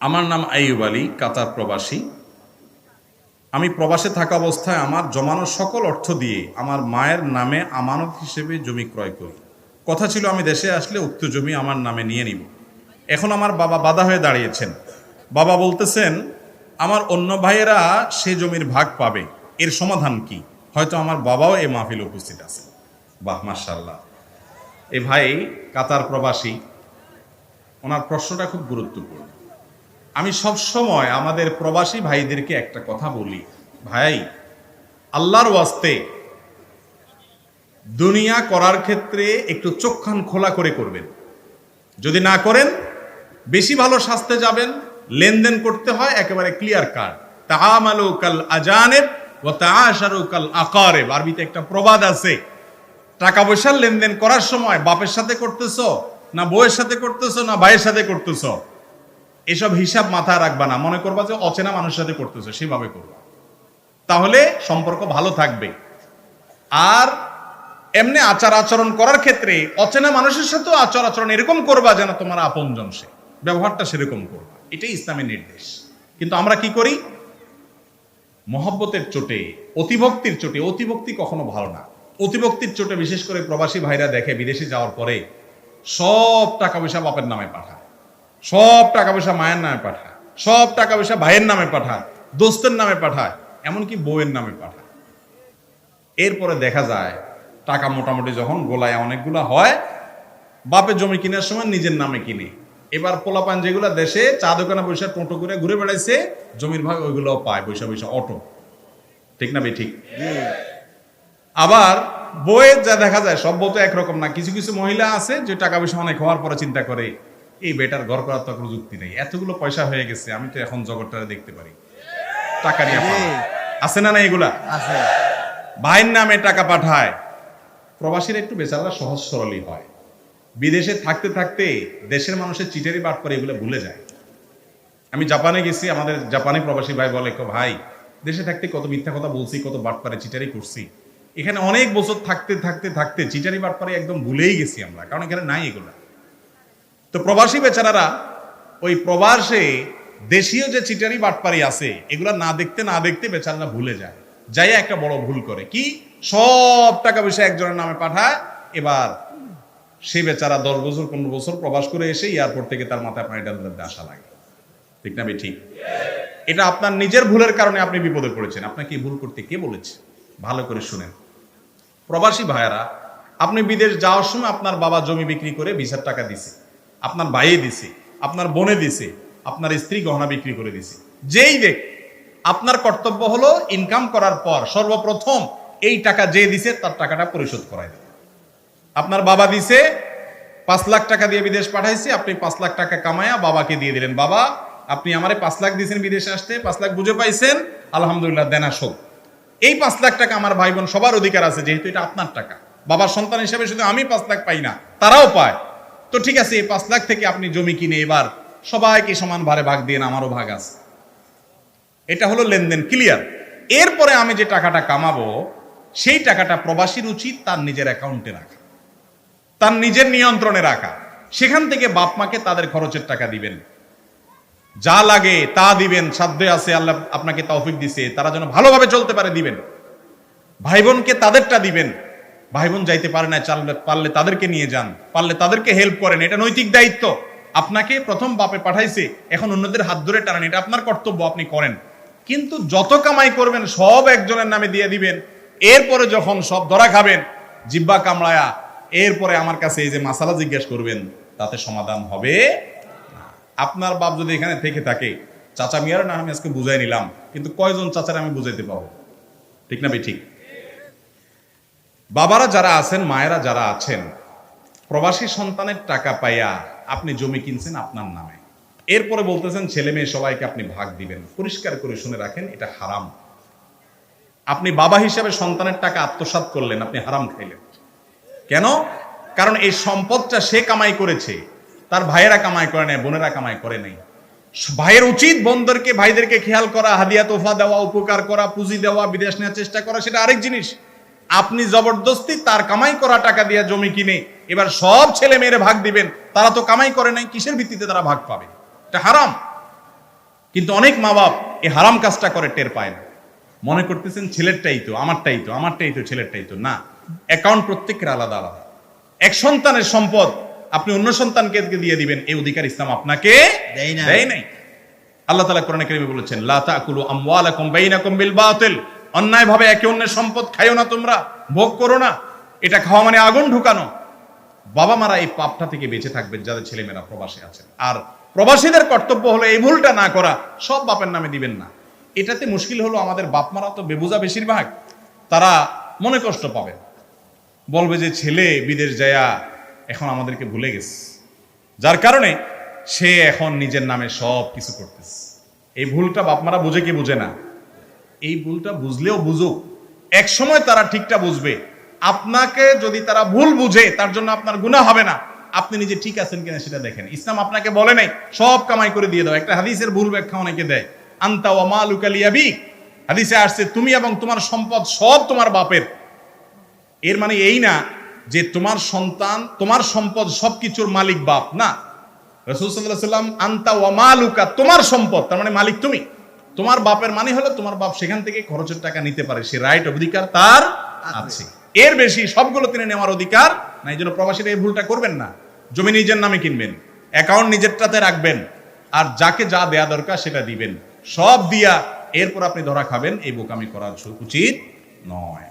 আমার নাম আইয়ুব আলী, কাতার প্রবাসী। আমি প্রবাসে থাকা অবস্থায় আমার জমানো সকল অর্থ দিয়ে আমার মায়ের নামে আমানত হিসেবে জমি ক্রয় করি। কথা ছিল, আমি দেশে আসলে উক্ত জমি আমার নামে নিয়ে নিব। এখন আমার বাবা বাধা হয়ে দাঁড়িয়েছেন। বাবা বলতেছেন, আমার অন্য ভাইয়েরা সে জমির ভাগ পাবে। এর সমাধান কি? হয়তো আমার বাবাও এই মাহফিলে উপস্থিত আছে। বাহ মার্শাল্লাহ এ ভাই, কাতার প্রবাসী, ওনার প্রশ্নটা খুব গুরুত্বপূর্ণ। আমি সব সময় আমাদের প্রবাসী ভাইদেরকে একটা কথা বলি। ভাই, আল্লাহর ওয়াস্তে দুনিয়া করার ক্ষেত্রে একটু চোখখান খোলা করে করবেন। যদি না করেন, বেশি ভালো শাস্তে যাবেন, লেনদেন করতে হয় একেবারে ক্লিয়ার কাট তাহামালু কাল আজানেব ও তাআশারু কাল আকারেব। আরবিতে একটা প্রবাদ আছে, টাকা পয়সার লেনদেন করার সময় বাপের সাথে করতেছো, না বউয়ের সাথে করতেছো, না ভাইয়ের সাথে করতেছো? এসব হিসাব মাথায় রাখবা না। মনে করবা যে অচেনা মানুষের সাথে করতেছে, সেভাবে করবা। তাহলে সম্পর্ক ভালো থাকবে। আর এমনি আচার আচরণ করার ক্ষেত্রে অচেনা মানুষের সাথেও আচার আচরণ এরকম করবা যেন তোমার আপনজন সে। ব্যবহারটা সেরকম করবা। এটাই ইসলামের নির্দেশ। কিন্তু আমরা কি করি? মহব্বতের চোটে, অতিভক্তির চোটে। অতিভক্তি কখনো ভালো না। অতিভক্তির চোটে বিশেষ করে প্রবাসী ভাইরা দেখে বিদেশে যাওয়ার পরে সব টাকা পয়সা বাপের নামে পাঠায়। সব টাকা পয়সা মায়ের নামে পাঠায়। সব টাকা পয়সা ভাইয়ের নামে পাঠায়, দোস্তের নামে পাঠায়, এমনকি বউয়ের নামে পাঠায়। এরপরে দেখা যায়, টাকা মোটামুটি যখন গোলায় অনেকগুলা হয় বাপের জমি কেনার সময় নিজের নামে কিনে। এবার পোলাপান যেগুলো দেশে চা দোকানে বসে টোটো করে ঘুরে বেড়াইছে, জমির ভাগ ওইগুলোও পায় বৈশা বৈশা অটো। ঠিক না বে ঠিক? আবার বইয়ের যা দেখা যায়, সব বউ তো একরকম না। কিছু কিছু মহিলা আছে যে টাকা পয়সা অনেক হওয়ার পরে চিন্তা করে এই বেটার ঘর করার তো কোনো যুক্তি নেই। এতগুলো পয়সা হয়ে গেছে আমি তো এখন জগৎটা দেখতে পারি। টাকা নিয়ে আছে না না এগুলা? আছে। ভাইয়ের নামে টাকা পাঠায়। প্রবাসীরা একটু বেচারা সহজ সরলই হয়। বিদেশে থাকতে থাকতে দেশের মানুষের চিটারি বাট করে এগুলো ভুলে যায়। আমি জাপানে গেছি আমাদের জাপানি প্রবাসী ভাই বলে "কো ভাই দেশে থাকতে কত মিথ্যা কথা বলছি কত বাটপারে চিটারি করছি। এখানে অনেক বছর থাকতে থাকতে থাকতে চিটারি বাটপারে একদম ভুলেই গেছি আমরা কারণ এখানে নাই এগুলা। তো প্রবাসী বেচারারা ওই প্রবাসে দেশীয় যে চিটারি বাটপারি আছে, এগুলা না দেখতে না দেখতে বেচারারা ভুলে যায়। যাই একটা বড় ভুল করে। কি? সব টাকা পয়সা একজনের নামে পাঠায়, এবার সেই বেচারা দশ বছর, পনেরো বছর প্রবাস করে এসে এয়ারপোর্ট থেকে তার মাথায় পানি ডালতে আসা লাগে। ঠিক না ঠিক। এটা আপনার নিজের ভুলের কারণে আপনি বিপদে পড়েছেন। আপনাকে ভুল করতে কে বলেছে? ভালো করে শুনেন। প্রবাসী ভাইয়ারা, আপনি বিদেশ যাওয়ার সময় আপনার বাবা জমি বিক্রি করে ভিসার টাকা দিছে। আপনার ভাইয়ে দিছে, আপনার বোনে দিছে, আপনার স্ত্রী গহনা বিক্রি করে দিছে। যেই দেখ আপনার কর্তব্য হলো ইনকাম করার পর সর্বপ্রথম এই টাকা যে দিছে তার টাকাটা পরিশোধ করাই দেবে আপনার বাবা দিছে, পাঁচ লাখ টাকা দিয়ে বিদেশ পাঠাইছে, আপনি পাঁচ লাখ টাকা কামায়া বাবাকে দিয়ে দিলেন। বাবা, আপনি আমারে পাঁচ লাখ দিয়েছেন বিদেশে আসতে, পাঁচ লাখ বুঝে পাইছেন, আলহামদুলিল্লাহ দেনা শোক এই পাঁচ লাখ টাকা আমার ভাই বোন সবার অধিকার আছে, যেহেতু এটা আপনার টাকা। বাবার সন্তান হিসেবে শুধু আমি পাঁচ লাখ পাই না, তারাও পায়। তো ঠিক আছে, এই পাঁচ লাখ থেকে আপনি জমি কিনে এবার সবাইকে সমান ভারে ভাগ দিয়ে আমারও ভাগ আছে। এটা হলো লেনদেন ক্লিয়ার এরপরে আমি যে টাকাটা কামাবো, সেই টাকাটা প্রবাসীর উচিত তার নিজের অ্যাকাউন্টে রাখা, তার নিজের নিয়ন্ত্রণে রাখা। সেখান থেকে বাপ মাকে তাদের খরচের টাকা দিবেন। যা লাগে তা দিবেন, সাধ্যে আছে, আল্লাহ আপনাকে তৌফিক দিছে, তারা যেন ভালোভাবে চলতে পারে দিবেন। ভাই বোনকে তাদেরটা দিবেন। ভাই বোন যাইতে পারে না, চাললে, পারলে তাদেরকে নিয়ে যান, পারলে তাদেরকে হেল্প করেন, এটা নৈতিক দায়িত্ব। আপনাকে প্রথম বাপে পাঠাইছে, এখন অন্যদের হাত ধরে টানান, এটা আপনার কর্তব্য, আপনি করেন। কিন্তু যত কামাই করবেন, সব একজনের নামে দিয়ে দিবেন। এরপরে যখন সব ধরা খাবেন, জিব্বা কামড়ায়া, এরপরে আমার কাছে এই যে মাসালা জিজ্ঞেস করবেন, তাতে সমাধান হবে আপনার বাপ যদি এখানে থেকে থাকে, চাচা মিয়ার না আমি আজকে বুঝাই নিলাম, কিন্তু কয়জন চাচারা আমি বুঝাইতে পাবো? ঠিক না ভাই, ঠিক? বাবারা যারা আছেন, মায়েরা যারা আছেন, প্রবাসী সন্তানের টাকা পাইয়া আপনি জমি কিনছেন আপনার নামে। এরপরে বলতেছেন, ছেলে মেয়ে সবাইকে আপনি ভাগ দিবেন। পরিষ্কার করে শুনে রাখেন, এটা হারাম। আপনি বাবা হিসাবে সন্তানের টাকা আত্মসাৎ করলেন, আপনি হারাম খাইলেন। কেন? কারণ এই সম্পদটা সে কামাই করেছে, তার ভাইয়েরা কামাই করে নাই, বোনেরা কামাই করে নাই। ভাইয়ের উচিত বোনদেরকে ভাইদেরকে খেয়াল করা, হাদিয়া তোফা দেওয়া, উপকার করা, পুঁজি দেওয়া, বিদেশ নেওয়ার চেষ্টা করা, সেটা আরেক জিনিস। আপনি জবরদস্তি তার কামাই করা টাকা দিয়ে জমি কিনে এবার সব ছেলে মেয়েরে ভাগ দিবেন তারা তো কামাই করে নাই কিসের ভিত্তিতে তারা ভাগ পাবে? এটা হারাম। কিন্তু অনেক মা বাপ এই হারাম কাজটা করে টের পায় না। মনে করতেছেন ছেলেরটাই তো আমারটাই তো আমারটাই তো ছেলেরটাই তো। না অ্যাকাউন্ট প্রত্যেকের আলাদা আলাদা। এক সন্তানের সম্পদ আপনি অন্য সন্তানকে দিয়ে দিবেন এই অধিকার ইসলাম আপনাকে দেয় নাই। আল্লাহ তাআলা কোরআনে কারিমে বলেছেন লা তাকুলু আমওয়ালাকুম বাইনাকুম বিল বাতিল। অন্যায় ভাবে একে অন্যের সম্পদ খাইও না তোমরা, ভোগ করো না। এটা খাওয়া মানে আগুন ঢুকানো। বাবা মারা এই পাপটা থেকে বেঁচে থাকবেন যাদের ছেলেমেয়েরা প্রবাসে আছেন। আর প্রবাসীদের কর্তব্য হলো এই ভুলটা না করা, সব বাপের নামে দিবেন না। এটাতে মুশকিল হলো আমাদের বাপ মারা তো বেবুজা বেশিরভাগ, তারা মনে কষ্ট পাবে। বলবে যে, ছেলে বিদেশ যায়া এখন আমাদেরকে ভুলে গেছে। যার কারণে সে এখন নিজের নামে সব কিছু করতেছে। এই ভুলটা বাপমারা বুঝে কি বুঝে না? এই ভুলটা বুঝলেও বুঝুক। এক সময় তারা ঠিকটা বুঝবে। আপনাকে যদি তারা ভুল বুঝে, তার জন্য আপনার গুণা হবে না। আপনি নিজে ঠিক আছেন কিনা সেটা দেখেন। ইসলাম আপনাকে বলে নাই, সব কামাই করে দিয়ে দাও। একটা হাদিসের ভুল ব্যাখ্যা অনেকে দেয়। আন্তা ওয়া মালুকা লিয়াবি। হাদিসে আসছে, তুমি এবং তোমার সম্পদ সব তোমার বাপের। এর মানে এই না যে তোমার সন্তান, তোমার সম্পদ সবকিছুর মালিক বাপ। না। রসুল সাল্লাহ সাল্লাম আন্তা ওয়া মালুকা, তোমার সম্পদ। তার মানে মালিক তুমি। তোমার বাপের মানে হলো তোমার বাপ সেখান থেকে খরচের টাকা নিতে পারে সে রাইট অধিকার তার আছে। এর বেশি সবগুলো তিনি নেওয়ার অধিকার না এই জন্য প্রবাসীরা এই ভুলটা করবেন না। জমি নিজের নামে কিনবেন অ্যাকাউন্ট নিজেরটাতে রাখবেন আর যাকে যা দেয়া দরকার সেটা দিবেন। সব দিয়া এরপর আপনি ধরা খাবেন এই বোকামি করা উচিত নয়।